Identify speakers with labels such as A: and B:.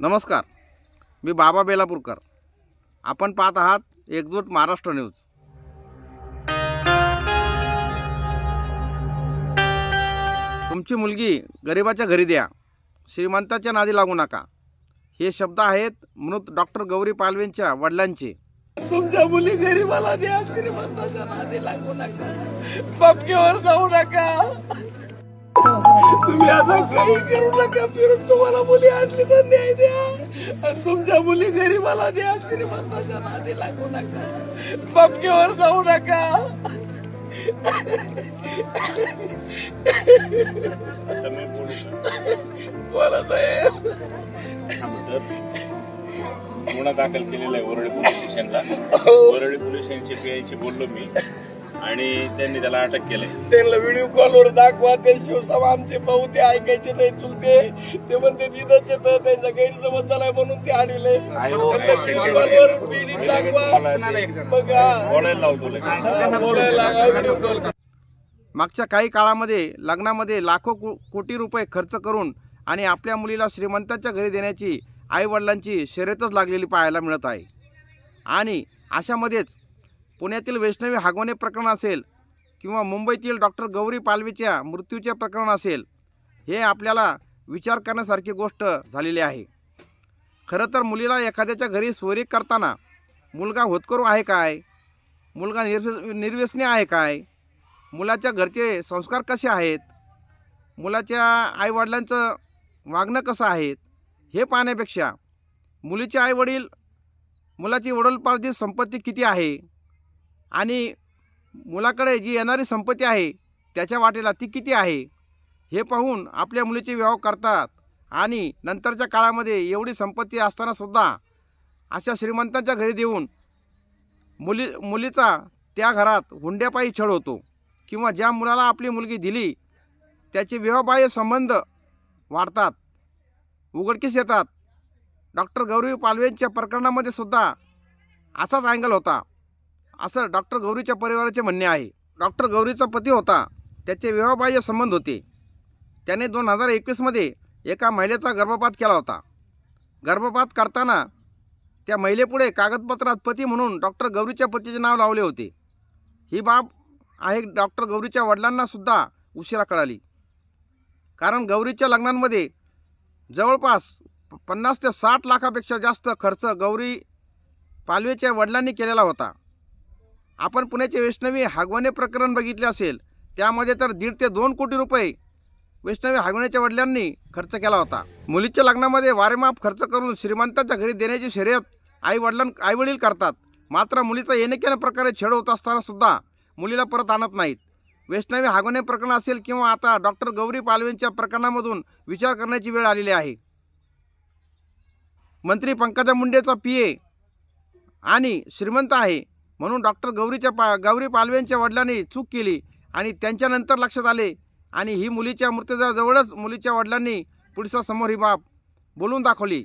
A: नमस्कार. मी बाबा बेलापूरकर. आपण पाहत आहात एकजूट महाराष्ट्र न्यूज. तुमची मुलगी गरिबाच्या घरी द्या. श्रीमंताच्या नादी लागू नका. हे शब्द आहेत मृत डॉक्टर गौरी पालवेंच्या वडिलांचे.
B: तुमच्या मुली गरीबाला द्या श्रीमंताच्या नादी लागू नका. जाऊ नका. तुम्ही आता काही करू नका फिरून तुम्हाला मुली आणली तर न्याय द्या. आणि तुमच्या मुली गरीबाला द्या श्रीमंताच्या नादी लागू नका. बापकेवर जाऊ नका.
C: बोलू
B: साहेब.
C: गुन्हा दाखल केलेला आहे वरळी पोलीस स्टेशनला. वरळी पोलीस स्टेशनचे पीआयची बोललो मी. आणि त्यांनी त्याला अटक केलंय.
B: त्यांना व्हिडिओ कॉलवर दाखवा ते शिवसभा आमचे भाऊ ते ऐकायचे नाही चुलते. ते म्हणते तिथंच येतं त्यांचा गैरसमज झालाय म्हणून ते आणले. हा,
A: मागच्या काही काळामध्ये लग्नामध्ये लाखो कोटी रुपये खर्च करून आणि आपल्या मुलीला श्रीमंताच्या घरी देण्याची आईवडिलांची शर्यतच लागलेली पाहायला मिळत आहे. आणि अशामध्येच पुण्यातील वैष्णवी हागवणे प्रकरण असेल किंवा मुंबईतील डॉक्टर गौरी पालवीच्या मृत्यूचे प्रकरण असेल हे आपल्याला विचार करण्यासारखी गोष्ट झालेली आहे. खरं तर मुलीला एखाद्याच्या घरी सोयरी करताना मुलगा होतकरू आहे काय? मुलगा निर्व्यस निर्व्यसनी आहे काय? मुलाच्या घरचे संस्कार कसे आहेत? मुलाच्या आईवडिलांचं वागणं कसं आहे? हे पाहण्यापेक्षा मुलीचे आईवडील मुलाची वडीलपार्जित संपत्ती किती आहे? आणि मुलाकडे जी येणारी संपत्ती आहे त्याच्या वाटेला ती किती आहे हे पाहून आपल्या मुलीचे विवाह करतात. आणि नंतरच्या काळामध्ये एवढी संपत्ती असतानासुद्धा अशा श्रीमंतांच्या घरी देऊन मुली मुलीचा त्या घरात हुंड्यापायी छळ होतो किंवा ज्या मुलाला आपली मुलगी दिली त्याचे विवाहबाह्य संबंध वाढतात उघडकीस येतात. डॉक्टर गौरी पालवेंच्या प्रकरणामध्ये सुद्धा असाच अँगल होता. असं डॉक्टर गौरीच्या परिवाराचे म्हणणे आहे. डॉक्टर गौरीचा पती होता. त्याचे विवाहबाह्य संबंध होते. त्याने दोन हजार एकवीसमध्ये एका महिलेचा गर्भपात केला होता. गर्भपात करताना त्या महिलेपुढे कागदपत्रात पती म्हणून डॉक्टर गौरीच्या पतीचे नाव लावले होते. ही बाब आहे डॉक्टर गौरीच्या वडिलांनासुद्धा उशिरा कळाली. कारण गौरीच्या लग्नांमध्ये जवळपास पन्नास ते साठ लाखापेक्षा जास्त खर्च गौरी पालवेच्या वडिलांनी केलेला होता. आपण पुण्याचे वैष्णवी हागवणे प्रकरण बघितले असेल त्यामध्ये तर दीड ते दोन कोटी रुपये वैष्णवी हागवण्याच्या वडिलांनी खर्च केला होता. मुलीच्या लग्नामध्ये वारेमाप खर्च करून श्रीमंताच्या घरी देण्याची शर्यत आई वडिलां आईवडील करतात. मात्र मुलीचा येणे प्रकारे छेड होत असताना सुद्धा मुलीला परत आणत नाहीत. वैष्णवी हागवणे प्रकरण असेल किंवा आता डॉक्टर गौरी पालवेंच्या प्रकरणामधून विचार करण्याची वेळ आलेली आहे. मंत्री पंकजा मुंडेचा पी ए आणि श्रीमंत आहे. म्हणून डॉक्टर गौरीच्या पा गौरी पालवेंच्या वडिलांनी चूक केली आणि त्यांच्यानंतर लक्षात आले आणि ही मुलीच्या मृत्यूजवळच मुलीच्या वडिलांनी पोलिसासमोर ही बाब बोलून दाखवली.